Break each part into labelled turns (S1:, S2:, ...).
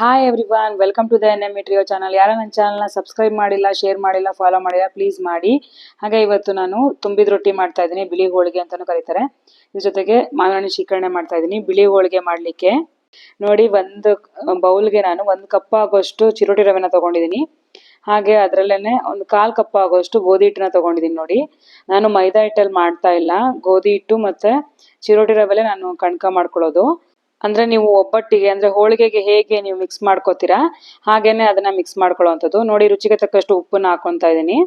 S1: Hi everyone welcome to the N M ಇಟ್ರಿಯೋ channel ಯಾರು ನನ್ನ ಚಾನಲ್ನ ಸಬ್ಸ್ಕ್ರೈಬ್ ಮಾಡಿಲ್ಲ ಶೇರ್ ಮಾಡಿಲ್ಲ ಫಾಲೋ ಮಾಡಿಲ್ಲ ಪ್ಲೀಸ್ ಮಾಡಿ. ಹಾಗೆ ಇವತ್ತು ನಾನು ತುಂಬಿದ ರೊಟ್ಟಿ ಮಾಡ್ತಾ ಇದ್ದೀನಿ, ಬಿಳಿ ಹೋಳಿಗೆ ಅಂತಲೂ ಕರೀತಾರೆ. ಇದ್ರ ಜೊತೆಗೆ ಮಾವಿನ ಶೀಕರಣೆ ಮಾಡ್ತಾ ಇದ್ದೀನಿ, ಬಿಳಿ ಹೋಳಿಗೆ ಮಾಡಲಿಕ್ಕೆ. ನೋಡಿ, ಒಂದು ಬೌಲ್ಗೆ ನಾನು ಒಂದು ಕಪ್ ಆಗೋಷ್ಟು ಚಿರೋಟಿ ರವೆನ ತಗೊಂಡಿದ್ದೀನಿ. ಹಾಗೆ ಅದರಲ್ಲೇ ಒಂದು ಕಾಲು ಕಪ್ ಆಗೋಷ್ಟು ಗೋಧಿ ಹಿಟ್ಟನ್ನ ತಗೊಂಡಿದ್ದೀನಿ ನೋಡಿ. ನಾನು ಮೈದಾ ಹಿಟ್ಟಲ್ಲಿ ಮಾಡ್ತಾ ಇಲ್ಲ. ಗೋಧಿ ಹಿಟ್ಟು ಮತ್ತು ಚಿರೋಟಿ ರವೆಲೆ ನಾನು ಕಣ್ಕ ಮಾಡ್ಕೊಳ್ಳೋದು. ಅಂದ್ರೆ ನೀವು ಒಬ್ಬಟ್ಟಿಗೆ, ಅಂದ್ರೆ ಹೋಳಿಗೆಗೆ ಹೇಗೆ ನೀವು ಮಿಕ್ಸ್ ಮಾಡ್ಕೋತೀರಾ, ಹಾಗೇನೆ ಅದನ್ನ ಮಿಕ್ಸ್ ಮಾಡ್ಕೊಳ್ಳೋವಂಥದ್ದು. ನೋಡಿ, ರುಚಿಗೆ ತಕ್ಕಷ್ಟು ಉಪ್ಪನ್ನ ಹಾಕೊತಾ ಇದ್ದೀನಿ.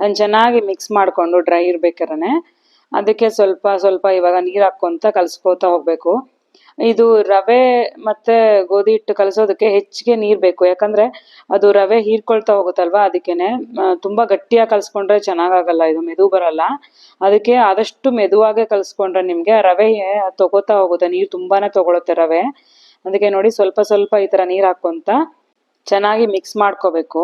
S1: ಅದನ್ನ ಚೆನ್ನಾಗಿ ಮಿಕ್ಸ್ ಮಾಡ್ಕೊಂಡು ಡ್ರೈ ಇರ್ಬೇಕಾದ್ರೆ, ಅದಕ್ಕೆ ಸ್ವಲ್ಪ ಸ್ವಲ್ಪ ಇವಾಗ ನೀರು ಹಾಕ್ಕೊಂತ ಕಲ್ಸ್ಕೊತ ಹೋಗ್ಬೇಕು. ಇದು ರವೆ ಮತ್ತೆ ಗೋಧಿ ಹಿಟ್ಟು ಕಲಸೋದಕ್ಕೆ ಹೆಚ್ಚಿಗೆ ನೀರ್ ಬೇಕು. ಯಾಕಂದ್ರೆ ಅದು ರವೆ ಹೀರ್ಕೊಳ್ತಾ ಹೋಗುತ್ತಲ್ವಾ ಅದಕ್ಕೇನೆ ತುಂಬಾ ಗಟ್ಟಿಯಾಗಿ ಕಲ್ಸ್ಕೊಂಡ್ರೆ ಚೆನ್ನಾಗಾಗಲ್ಲ, ಇದು ಮೆದು ಬರಲ್ಲ. ಅದಕ್ಕೆ ಆದಷ್ಟು ಮೆದುವಾಗೆ ಕಲ್ಸ್ಕೊಂಡ್ರೆ ನಿಮ್ಗೆ ರವೆ ತಗೋತಾ ಹೋಗುತ್ತೆ, ನೀರು ತುಂಬಾನೇ ತಗೊಳುತ್ತೆ ರವೆ. ಅದಕ್ಕೆ ನೋಡಿ ಸ್ವಲ್ಪ ಸ್ವಲ್ಪ ಈ ತರ ನೀರ್ ಹಾಕೊಂತ ಚೆನ್ನಾಗಿ ಮಿಕ್ಸ್ ಮಾಡ್ಕೋಬೇಕು.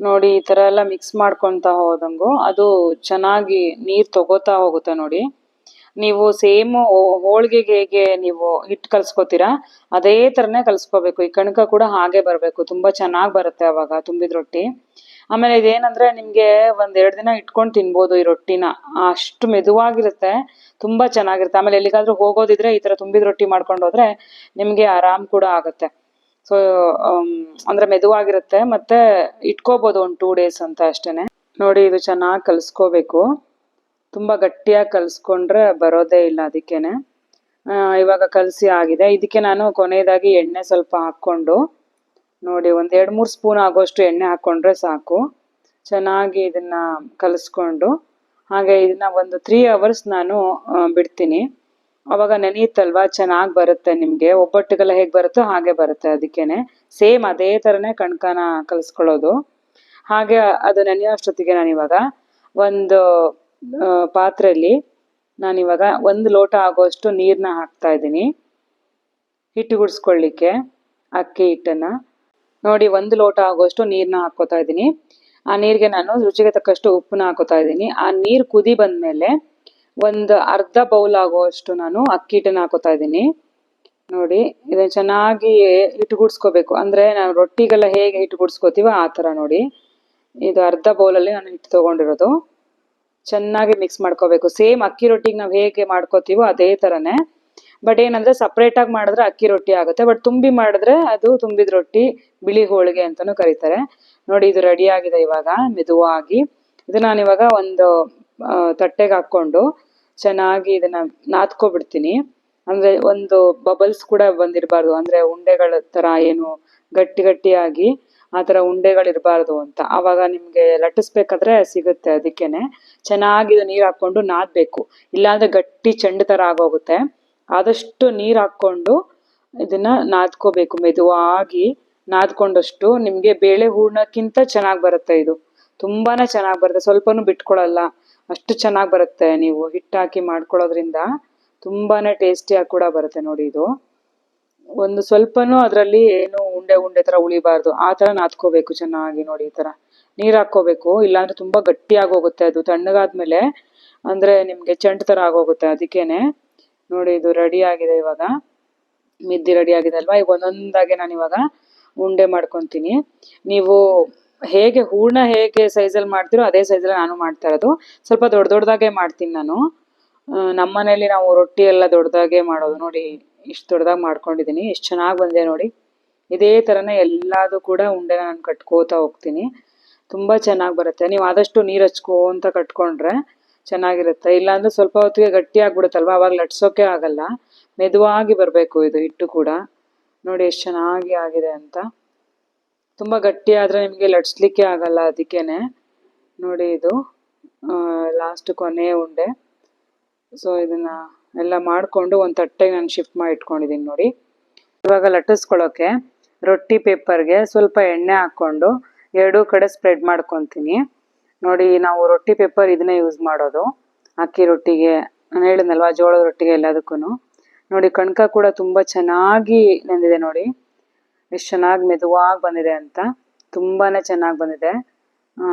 S1: ನೋಡಿ ಈ ತರ ಎಲ್ಲ ಮಿಕ್ಸ್ ಮಾಡ್ಕೊಂತ ಹೋದಂಗು ಅದು ಚೆನ್ನಾಗಿ ನೀರ್ ತಗೋತಾ ಹೋಗುತ್ತೆ ನೋಡಿ. ನೀವು ಸೇಮ್ ಹೋಳಿಗೆಗೆ ಹೇಗೆ ನೀವು ಹಿಟ್ಟು ಕಲ್ಸ್ಕೊತೀರಾ? ಅದೇ ತರನೇ ಕಲ್ಸ್ಕೋಬೇಕು. ಈ ಕಣಕ ಕೂಡ ಹಾಗೆ ಬರಬೇಕು. ತುಂಬಾ ಚೆನ್ನಾಗಿ ಬರುತ್ತೆ ಅವಾಗ ತುಂಬಿದ ರೊಟ್ಟಿ. ಆಮೇಲೆ ಇದೇನಂದ್ರೆ ನಿಮ್ಗೆ ಒಂದ್ ಎರಡ್ ದಿನ ಇಟ್ಕೊಂಡು ತಿನ್ಬೋದು ಈ ರೊಟ್ಟಿನ. ಅಷ್ಟು ಮೆದುವಾಗಿರುತ್ತೆ. ತುಂಬಾ ಚೆನ್ನಾಗಿರುತ್ತೆ. ಆಮೇಲೆ ಎಲ್ಲಿಗಾದ್ರೂ ಹೋಗೋದಿದ್ರೆ ಈ ತರ ತುಂಬಿದ ರೊಟ್ಟಿ ಮಾಡ್ಕೊಂಡು ಹೋದ್ರೆ ನಿಮ್ಗೆ ಆರಾಮ್ ಕೂಡ ಆಗುತ್ತೆ. ಸೊ ಅಂದ್ರೆ ಮೆದುವಾಗಿರುತ್ತೆ. ಮತ್ತೆ ಇಟ್ಕೋಬಹುದು ಒಂದ್ ಟೂ ಡೇಸ್ ಅಂತ ಅಷ್ಟೇನೆ. ನೋಡಿ ಇದು ಚೆನ್ನಾಗಿ ಕಲ್ಸ್ಕೋಬೇಕು. ತುಂಬಾ ಗಟ್ಟಿಯಾಗಿ ಕಲ್ಸ್ಕೊಂಡ್ರೆ ಬರೋದೇ ಇಲ್ಲ ಅದಕ್ಕೇನೆ. ಇವಾಗ ಕಲಸಿ ಆಗಿದೆ. ಇದಕ್ಕೆ ನಾನು ಕೊನೆಯದಾಗಿ ಎಣ್ಣೆ ಸ್ವಲ್ಪ ಹಾಕ್ಕೊಂಡು, ನೋಡಿ ಒಂದು ಎರಡು ಮೂರು ಸ್ಪೂನ್ ಆಗೋಷ್ಟು ಎಣ್ಣೆ ಹಾಕೊಂಡ್ರೆ ಸಾಕು. ಚೆನ್ನಾಗಿ ಇದನ್ನ ಕಲಿಸ್ಕೊಂಡು, ಹಾಗೆ ಇದನ್ನ ಒಂದು ತ್ರೀ ಅವರ್ಸ್ ನಾನು ಬಿಡ್ತೀನಿ. ಅವಾಗ ನೆನೆಯುತ್ತಲ್ವಾ ಚೆನ್ನಾಗಿ ಬರುತ್ತೆ ನಿಮಗೆ. ಒಬ್ಬಟ್ಟಿಗೆಲ್ಲ ಹೇಗೆ ಬರುತ್ತೋ ಹಾಗೆ ಬರುತ್ತೆ ಅದಕ್ಕೇನೆ. ಸೇಮ್ ಅದೇ ತರನೇ ಕಣ್ಕನ ಕಲಿಸ್ಕೊಳ್ಳೋದು. ಹಾಗೆ ಅದು ನೆನೆಯೋಷ್ಟೊತ್ತಿಗೆ ನಾನು ಇವಾಗ ಒಂದು ಪಾತ್ರೆಯಲ್ಲಿ ನಾನಿವಾಗ ಒಂದು ಲೋಟ ಆಗೋಷ್ಟು ನೀರನ್ನ ಹಾಕ್ತಾ ಇದ್ದೀನಿ. ಹಿಟ್ಟು ಗುಡಿಸ್ಕೊಳ್ಳಿಕ್ಕೆ ಅಕ್ಕಿ, ಹಿಟ್ಟನ್ನು. ನೋಡಿ, ಒಂದು ಲೋಟ ಆಗೋಷ್ಟು ನೀರನ್ನ ಹಾಕೋತಾ ಇದ್ದೀನಿ. ಆ ನೀರಿಗೆ ನಾನು ರುಚಿಗೆ ತಕ್ಕಷ್ಟು ಉಪ್ಪನ್ನ ಹಾಕೋತಾ ಇದ್ದೀನಿ. ಆ ನೀರು ಕುದಿ ಬಂದಮೇಲೆ ಒಂದು ಅರ್ಧ ಬೌಲ್ ಆಗುವಷ್ಟು ನಾನು ಅಕ್ಕಿ, ಹಿಟ್ಟನ್ನು ಹಾಕೋತಾ ಇದ್ದೀನಿ. ನೋಡಿ, ಇದನ್ನು ಚೆನ್ನಾಗಿ ಹಿಟ್ಟು ಗುಡಿಸ್ಕೋಬೇಕು ಅಂದರೆ ನಾವು ರೊಟ್ಟಿಗೆಲ್ಲ ಹೇಗೆ ಹಿಟ್ಟು ಗುಡಿಸ್ಕೋತೀವೋ ಆ ಥರ ನೋಡಿ. ಇದು ಅರ್ಧ ಬೌಲಲ್ಲಿ ನಾನು ಹಿಟ್ಟು ತಗೊಂಡಿರೋದು. ಚೆನ್ನಾಗಿ ಮಿಕ್ಸ್ ಮಾಡ್ಕೋಬೇಕು. ಸೇಮ್ ಅಕ್ಕಿ ರೊಟ್ಟಿಗೆ ನಾವು ಹೇಗೆ ಮಾಡ್ಕೋತೀವೋ ಅದೇ ಥರನೇ ಬಟ್ ಏನಂದ್ರೆ ಸಪ್ರೇಟ್ ಆಗಿ ಮಾಡಿದ್ರೆ ಅಕ್ಕಿ ರೊಟ್ಟಿ ಆಗುತ್ತೆ. ಬಟ್ ತುಂಬಿ ಮಾಡಿದ್ರೆ ಅದು ತುಂಬಿದ ರೊಟ್ಟಿ, ಬಿಳಿ ಹೋಳಿಗೆ ಅಂತಾನೂ ಕರೀತಾರೆ. ನೋಡಿ ಇದು ರೆಡಿ ಆಗಿದೆ ಇವಾಗ, ಮೆದುವಾಗಿ. ಇದು ನಾನು ಇವಾಗ ಒಂದು ತಟ್ಟೆಗೆ ಹಾಕೊಂಡು ಚೆನ್ನಾಗಿ ಇದನ್ನ ನಾದ್ಕೊಬಿಡ್ತೀನಿ. ಅಂದ್ರೆ ಒಂದು ಬಬಲ್ಸ್ ಕೂಡ ಬಂದಿರಬಾರ್ದು. ಅಂದ್ರೆ ಉಂಡೆಗಳ ತರ ಏನು ಗಟ್ಟಿ ಗಟ್ಟಿಯಾಗಿ ಆ ಥರ ಉಂಡೆಗಳಿರಬಾರ್ದು ಅಂತ. ಆವಾಗ ನಿಮ್ಗೆ ಲಟ್ಟಿಸ್ಬೇಕಾದ್ರೆ ಸಿಗುತ್ತೆ ಅದಕ್ಕೇನೆ. ಚೆನ್ನಾಗಿ ನೀರ್ ಹಾಕೊಂಡು ನಾದ್ಬೇಕು. ಇಲ್ಲಾಂದ್ರೆ ಗಟ್ಟಿ ಚೆಂಡು ತರ ಆಗೋಗುತ್ತೆ. ಆದಷ್ಟು ನೀರ್ ಹಾಕೊಂಡು ಇದನ್ನ ನಾದ್ಕೋಬೇಕು. ಮೆದುವಾಗಿ ನಾದ್ಕೊಂಡಷ್ಟು ನಿಮ್ಗೆ ಬೇಳೆ ಹೂರ್ಣಕ್ಕಿಂತ ಚೆನ್ನಾಗಿ ಬರುತ್ತೆ ಇದು. ತುಂಬಾನೇ ಚೆನ್ನಾಗಿ ಬರುತ್ತೆ. ಸ್ವಲ್ಪನೂ ಬಿಟ್ಕೊಳಲ್ಲ. ಅಷ್ಟು ಚೆನ್ನಾಗಿ ಬರುತ್ತೆ ನೀವು ಹಿಟ್ಟಾಕಿ ಮಾಡ್ಕೊಳ್ಳೋದ್ರಿಂದ ತುಂಬಾನೇ ಟೇಸ್ಟಿಯಾಗಿ ಕೂಡ ಬರುತ್ತೆ ನೋಡಿ ಇದು. ಒಂದು ಸ್ವಲ್ಪನೂ ಅದರಲ್ಲಿ ಏನು ಉಂಡೆ ಉಂಡೆ ತರ ಉಳಿಬಾರ್ದು. ಆ ತರ ನಾದ್ಕೋಬೇಕು ಚೆನ್ನಾಗಿ ನೋಡಿ ಈ ತರ ನೀರು ಹಾಕೋಬೇಕು ಇಲ್ಲಾಂದ್ರೆ ತುಂಬಾ ಗಟ್ಟಿ ಆಗೋಗುತ್ತೆ ಅದು. ತಣ್ಣಗಾದ್ಮೇಲೆ ಅಂದ್ರೆ ನಿಮಗೆ ಚೆಂಡ್ ತರ ಆಗೋಗುತ್ತೆ ಅದಕ್ಕೇನೆ. ನೋಡಿ ಇದು ರೆಡಿ ಆಗಿದೆ ಇವಾಗ. ಮಿದ್ದಿ ರೆಡಿ ಆಗಿದೆ ಅಲ್ವಾ? ಈಗ ಒಂದೊಂದಾಗೆ ನಾನು ಇವಾಗ ಉಂಡೆ ಮಾಡ್ಕೊತೀನಿ. ನೀವು ಹೇಗೆ ಹೂರ್ಣ ಹೇಗೆ ಸೈಜಲ್ಲಿ ಮಾಡ್ತೀರೋ ಅದೇ ಸೈಜಲ್ಲಿ ನಾನು ಮಾಡ್ತಾ ಇರೋದು. ಸ್ವಲ್ಪ ದೊಡ್ಡ ದೊಡ್ಡದಾಗೆ ಮಾಡ್ತೀನಿ ನಾನು. ನಮ್ಮ ಮನೇಲಿ ನಾವು ರೊಟ್ಟಿ ಎಲ್ಲ ದೊಡ್ಡದಾಗೆ ಮಾಡೋದು. ನೋಡಿ ಇಷ್ಟು ದೊಡ್ಡದಾಗಿ ಮಾಡ್ಕೊಂಡಿದ್ದೀನಿ ಎಷ್ಟು ಚೆನ್ನಾಗಿ ಬಂದಿದೆ ನೋಡಿ. ಇದೇ ಥರನೇ ಎಲ್ಲದು ಕೂಡ ಉಂಡೆನ ನಾನು ಕಟ್ಕೋತಾ ಹೋಗ್ತೀನಿ. ತುಂಬಾ ಚೆನ್ನಾಗಿ ಬರುತ್ತೆ. ನೀವು ಆದಷ್ಟು ನೀರು ಹಚ್ಕೋಂತ ಕಟ್ಕೊಂಡ್ರೆ ಚೆನ್ನಾಗಿರುತ್ತೆ. ಇಲ್ಲಾಂದ್ರೆ ಸ್ವಲ್ಪ ಹೊತ್ತಿಗೆ ಗಟ್ಟಿ ಆಗ್ಬಿಡುತ್ತಲ್ವ? ಅವಾಗ ಲಟ್ಸೋಕೆ ಆಗಲ್ಲ. ಮೆದುವಾಗಿ ಬರಬೇಕು ಇದು ಹಿಟ್ಟು ಕೂಡ. ನೋಡಿ ಎಷ್ಟು ಚೆನ್ನಾಗಿ ಆಗಿದೆ ಅಂತ. ತುಂಬಾ ಗಟ್ಟಿ ಆದ್ರೆ ನಿಮಗೆ ಲಟ್ಸ್ಲಿಕ್ಕೆ ಆಗಲ್ಲ ಅದಕ್ಕೇನೆ. ನೋಡಿ ಇದು ಲಾಸ್ಟ್ ಕೊನೆ ಉಂಡೆ. ಸೊ ಇದನ್ನ ಎಲ್ಲ ಮಾಡಿಕೊಂಡು ಒಂದು ತಟ್ಟೆಗೆ ನಾನು ಶಿಫ್ಟ್ ಮಾಡಿ ಇಟ್ಕೊಂಡಿದ್ದೀನಿ ನೋಡಿ. ಇವಾಗ ಲಟ್ಟಿಸ್ಕೊಳ್ಳೋಕೆ ರೊಟ್ಟಿ ಪೇಪರ್ಗೆ ಸ್ವಲ್ಪ ಎಣ್ಣೆ ಹಾಕ್ಕೊಂಡು ಎರಡೂ ಕಡೆ ಸ್ಪ್ರೆಡ್ ಮಾಡ್ಕೊತೀನಿ. ನೋಡಿ ನಾವು ರೊಟ್ಟಿ ಪೇಪರ್ ಇದನ್ನೇ ಯೂಸ್ ಮಾಡೋದು. ಅಕ್ಕಿ ರೊಟ್ಟಿಗೆ ನಾನು ಹೇಳಿದ್ನಲ್ವಾ ಜೋಳದ ರೊಟ್ಟಿಗೆ ಎಲ್ಲದಕ್ಕೂ ನೋಡಿ ಕಣ್ಕ ಕೂಡ ತುಂಬ ಚೆನ್ನಾಗಿ ನೆಂದಿದೆ ನೋಡಿ. ಎಷ್ಟು ಚೆನ್ನಾಗಿ ಮೆದುವಾಗಿ ಬಂದಿದೆ ಅಂತ. ತುಂಬಾ ಚೆನ್ನಾಗಿ ಬಂದಿದೆ.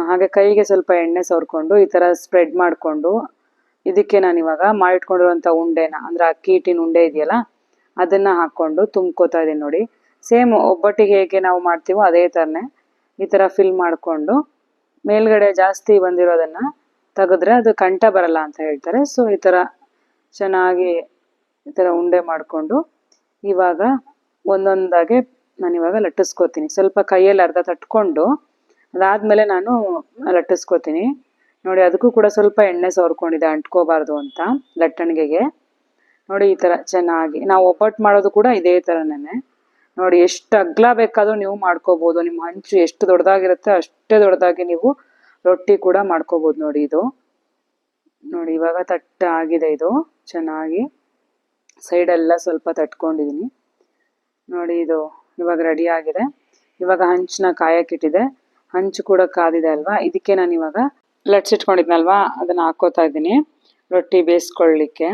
S1: ಹಾಗೆ ಕೈಗೆ ಸ್ವಲ್ಪ ಎಣ್ಣೆ ಸವರ್ಕೊಂಡು ಈ ಥರ ಸ್ಪ್ರೆಡ್ ಮಾಡಿಕೊಂಡು ಇದಕ್ಕೆ ನಾನು ಇವಾಗ ಮಾಡಿಟ್ಕೊಂಡಿರುವಂಥ ಉಂಡೆನ, ಅಂದರೆ ಅಕ್ಕಿ ಹಿಟ್ಟಿನ ಉಂಡೆ ಇದೆಯಲ್ಲ, ಅದನ್ನು ಹಾಕ್ಕೊಂಡು ತುಂಬ್ಕೋತಾ ಇದ್ದೀನಿ ನೋಡಿ. ಸೇಮ್ ಒಬ್ಬಟ್ಟಿಗೆ ಹೇಗೆ ನಾವು ಮಾಡ್ತೀವೋ ಅದೇ ಥರನೇ ಈ ಥರ ಫಿಲ್ ಮಾಡಿಕೊಂಡು ಮೇಲ್ಗಡೆ ಜಾಸ್ತಿ ಬಂದಿರೋದನ್ನು ತೆಗೆದ್ರೆ ಅದು ಕಂಠ ಬರಲ್ಲ ಅಂತ ಹೇಳ್ತಾರೆ. ಸೊ ಈ ಥರ ಚೆನ್ನಾಗಿ ಈ ಥರ ಉಂಡೆ ಮಾಡಿಕೊಂಡು ಇವಾಗ ಒಂದೊಂದಾಗೆ ನಾನು ಇವಾಗ ಲಟ್ಟಿಸ್ಕೋತೀನಿ. ಸ್ವಲ್ಪ ಕೈಯಲ್ಲಿ ಅರ್ಧ ತಟ್ಕೊಂಡು ಅದಾದಮೇಲೆ ನಾನು ಲಟ್ಟಿಸ್ಕೋತೀನಿ. ನೋಡಿ, ಅದಕ್ಕೂ ಕೂಡ ಸ್ವಲ್ಪ ಎಣ್ಣೆ ಸವರ್ಕೊಂಡಿದೆ, ಅಂಟ್ಕೋಬಾರ್ದು ಅಂತ ಲಟ್ಟಣಿಗೆಗೆ. ನೋಡಿ, ಈ ಥರ ಚೆನ್ನಾಗಿ. ನಾವು ಒಬ್ಬಟ್ಟು ಮಾಡೋದು ಕೂಡ ಇದೇ ಥರನೇ ನೋಡಿ, ಎಷ್ಟು ಅಗ್ಲ ಬೇಕಾದರೂ ನೀವು ಮಾಡ್ಕೋಬೋದು. ನಿಮ್ಮ ಹಂಚು ಎಷ್ಟು ದೊಡ್ಡದಾಗಿರುತ್ತೆ ಅಷ್ಟೇ ದೊಡ್ಡದಾಗಿ ನೀವು ರೊಟ್ಟಿ ಕೂಡ ಮಾಡ್ಕೋಬೋದು ನೋಡಿ ಇದು. ನೋಡಿ, ಇವಾಗ ತಟ್ಟ ಆಗಿದೆ ಇದು, ಚೆನ್ನಾಗಿ. ಸೈಡೆಲ್ಲ ಸ್ವಲ್ಪ ತಟ್ಕೊಂಡಿದ್ದೀನಿ ನೋಡಿ, ಇದು ಇವಾಗ ರೆಡಿ ಆಗಿದೆ. ಇವಾಗ ಹಂಚನ್ನ ಕಾಯಕ್ಕಿಟ್ಟಿದೆ ಹಂಚು ಕೂಡ ಕಾದಿದೆ ಅಲ್ವಾ? ಇದಕ್ಕೆ ನಾನು ಇವಾಗ ಲಟ್ಸಿಟ್ಕೊಂಡಿದ್ನಲ್ವಾ ಅದನ್ನ ಹಾಕೋತಾ ಇದ್ದೀನಿ. ರೊಟ್ಟಿ ಬೇಯಿಸ್ಕೊಳ್ಳಿಕ್ಕೆ.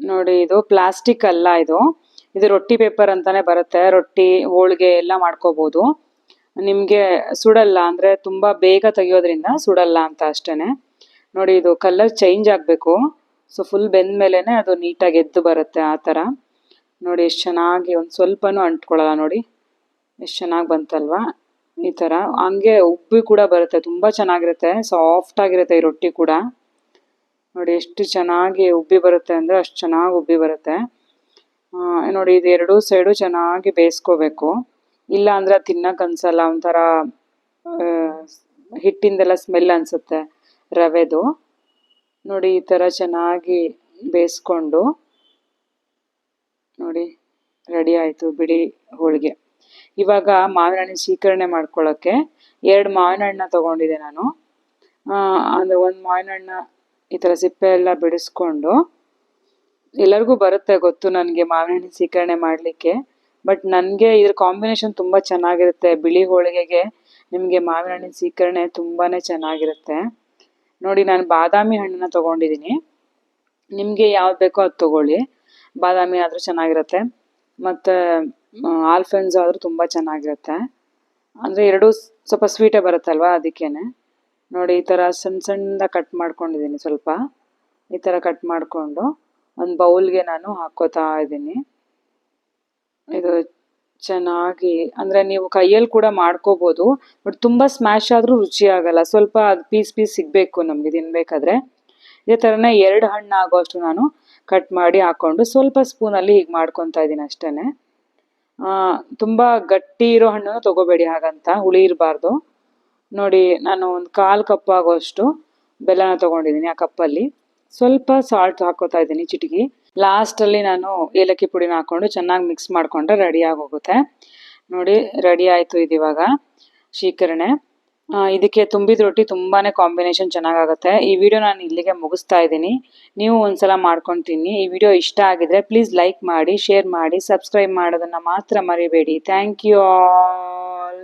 S1: ನೋಡಿ, ಇದು ಪ್ಲಾಸ್ಟಿಕ್ ಅಲ್ಲ ಇದು. ಇದು ರೊಟ್ಟಿ ಪೇಪರ್ ಅಂತಾನೆ ಬರುತ್ತೆ. ರೊಟ್ಟಿ, ಹೋಳಿಗೆ ಎಲ್ಲ ಮಾಡ್ಕೋಬಹುದು ನಿಮಗೆ ಸುಡಲ್ಲ ಅಂದ್ರೆ ತುಂಬಾ ಬೇಗ ತೆಗಿಯೋದ್ರಿಂದ ಸುಡಲ್ಲ ಅಂತ ಅಷ್ಟೇನೆ. ನೋಡಿ, ಇದು ಕಲರ್ ಚೇಂಜ್ ಆಗಬೇಕು. ಸೊ, ಫುಲ್ ಬೆಂದ ಮೇಲೆನೆ ಅದು ನೀಟಾಗಿ ಎದ್ದು ಬರುತ್ತೆ ಆ ಥರ. ನೋಡಿ, ಎಷ್ಟು ಚೆನ್ನಾಗಿ ಒಂದು ಸ್ವಲ್ಪನೂ ಅಂಟ್ಕೊಳ್ಳಲ್ಲ ನೋಡಿ. ಎಷ್ಟು ಚೆನ್ನಾಗಿ ಬಂತಲ್ವಾ? ಈ ಥರ ಹಂಗೆ ಉಬ್ಬಿ ಕೂಡ ಬರುತ್ತೆ, ತುಂಬ ಚೆನ್ನಾಗಿರುತ್ತೆ. ಸಾಫ್ಟ್ ಆಗಿರುತ್ತೆ ಈ ರೊಟ್ಟಿ ಕೂಡ. ನೋಡಿ ಎಷ್ಟು ಚೆನ್ನಾಗಿ ಉಬ್ಬಿ ಬರುತ್ತೆ ಅಂದರೆ ಅಷ್ಟು ಚೆನ್ನಾಗಿ ಉಬ್ಬಿ ಬರುತ್ತೆ. ನೋಡಿ ಇದು ಎರಡೂ ಸೈಡು ಚೆನ್ನಾಗಿ ಬೇಯಿಸ್ಕೋಬೇಕು. ಇಲ್ಲ ಅಂದ್ರೆ ಅದ್ ತಿನ್ನಕ್ ಅನ್ಸಲ್ಲ, ಒಂಥರ ಹಿಟ್ಟಿಂದೆಲ್ಲ ಸ್ಮೆಲ್ ಅನ್ಸುತ್ತೆ ರವೆದು. ನೋಡಿ ಈ ಥರ ಚೆನ್ನಾಗಿ ಬೇಯಿಸ್ಕೊಂಡು, ನೋಡಿ ರೆಡಿ ಆಯಿತು ಬಿಡಿ ಹೋಳಿಗೆ. ಇವಾಗ ಮಾವಿನ ಹಣ್ಣಿನ ಶೀಕರಣೆ ಮಾಡ್ಕೊಳ್ಳೋಕ್ಕೆ ಎರಡು ಮಾವಿನ ಹಣ್ಣನ್ನ ತಗೊಂಡಿದ್ದೆ ನಾನು. ಆ, ಅದು ಒಂದು ಮಾವಿನ ಹಣ್ಣ ಈ ಥರ ಸಿಪ್ಪೆ ಎಲ್ಲ ಬಿಡಿಸ್ಕೊಂಡು ಎಲ್ಲರಿಗೂ ಬರುತ್ತೆ ಗೊತ್ತು ನನಗೆ ಮಾವಿನ ಹಣ್ಣಿನ ಸೀಕರಣೆ ಮಾಡಲಿಕ್ಕೆ ಬಟ್ ನನಗೆ ಇದ್ರ ಕಾಂಬಿನೇಷನ್ ತುಂಬ ಚೆನ್ನಾಗಿರುತ್ತೆ. ಬಿಳಿ ಹೋಳಿಗೆಗೆ ನಿಮಗೆ ಮಾವಿನ ಹಣ್ಣಿನ ಸೀಕರಣೆ ತುಂಬಾ ಚೆನ್ನಾಗಿರುತ್ತೆ. ನೋಡಿ ನಾನು ಬಾದಾಮಿ ಹಣ್ಣನ್ನ ತೊಗೊಂಡಿದ್ದೀನಿ ನಿಮಗೆ ಯಾವ್ದು ಬೇಕೋ ಅದು ತೊಗೊಳ್ಳಿ. ಬಾದಾಮಿ ಆದರೂ ಚೆನ್ನಾಗಿರುತ್ತೆ. ಮತ್ತು ಆಲ್ಫೆನ್ಸ್ ಆದರೂ ತುಂಬ ಚೆನ್ನಾಗಿರುತ್ತೆ. ಅಂದರೆ ಎರಡೂ ಸ್ವಲ್ಪ ಸ್ವೀಟೇ ಬರುತ್ತಲ್ವ ಅದಕ್ಕೇನೆ. ನೋಡಿ, ಈ ಥರ ಸಣ್ಣ ಸಣ್ಣದ ಕಟ್ ಮಾಡ್ಕೊಂಡಿದ್ದೀನಿ ಸ್ವಲ್ಪ. ಈ ಥರ ಕಟ್ ಮಾಡಿಕೊಂಡು ಒಂದು ಬೌಲ್ಗೆ ನಾನು ಹಾಕೋತಾ ಇದ್ದೀನಿ. ಇದು ಚೆನ್ನಾಗಿ, ಅಂದರೆ ನೀವು ಕೈಯಲ್ಲಿ ಕೂಡ ಮಾಡ್ಕೋಬೋದು, ಬಟ್ ತುಂಬ ಸ್ಮ್ಯಾಶ್ ಆದರೂ ರುಚಿ ಆಗಲ್ಲ. ಸ್ವಲ್ಪ ಅದು ಪೀಸ್ ಪೀಸ್ ಸಿಗಬೇಕು ನಮಗೆ ತಿನ್ಬೇಕಾದ್ರೆ. ಇದೇ ಥರನೇ ಎರಡು ಹಣ್ಣು ಆಗೋಷ್ಟು ನಾನು ಕಟ್ ಮಾಡಿ ಹಾಕ್ಕೊಂಡು ಸ್ವಲ್ಪ ಸ್ಪೂನಲ್ಲಿ ಹೀಗೆ ಮಾಡ್ಕೊತಾ ಇದ್ದೀನಿ ಅಷ್ಟೇ ತುಂಬ ಗಟ್ಟಿ ಇರೋ ಹಣ್ಣನ್ನು ತಗೋಬೇಡಿ ಹಾಗಂತ ಹುಳಿ ಇರಬಾರ್ದು. ನೋಡಿ, ನಾನು ಒಂದು ಕಾಲು ಕಪ್ ಆಗೋಷ್ಟು ಬೆಲ್ಲನ ತಗೊಂಡಿದ್ದೀನಿ ಆ ಕಪ್ಪಲ್ಲಿ. ಸ್ವಲ್ಪ ಸಾಲ್ಟ್ ಹಾಕೋತಾ ಇದ್ದೀನಿ ಚಿಟಿಕಿ. ಲಾಸ್ಟಲ್ಲಿ ನಾನು ಏಲಕ್ಕಿ ಪುಡಿನ ಹಾಕೊಂಡು ಚೆನ್ನಾಗಿ ಮಿಕ್ಸ್ ಮಾಡಿಕೊಂಡ್ರೆ ರೆಡಿ ಆಗೋಗುತ್ತೆ. ನೋಡಿ ರೆಡಿ ಆಯಿತು ಇದು ಇವಾಗ. ಶೀಕರಣೆ. ಇದಕ್ಕೆ ತುಂಬಿದ ರೊಟ್ಟಿ ತುಂಬಾನೇ ಕಾಂಬಿನೇಷನ್ ಚೆನ್ನಾಗಾಗುತ್ತೆ. ಈ ವಿಡಿಯೋ ನಾನು ಇಲ್ಲಿಗೆ ಮುಗಿಸ್ತಾ ಇದ್ದೀನಿ. ನೀವು ಒಂದ್ಸಲ ಮಾಡ್ಕೊಂಡು ತಿನ್ನಿ ಈ ವಿಡಿಯೋ ಇಷ್ಟ ಆಗಿದ್ರೆ ಪ್ಲೀಸ್ ಲೈಕ್ ಮಾಡಿ ಶೇರ್ ಮಾಡಿ ಸಬ್ಸ್ಕ್ರೈಬ್ ಮಾಡೋದನ್ನ ಮಾತ್ರ ಮರಿಬೇಡಿ. Thank you all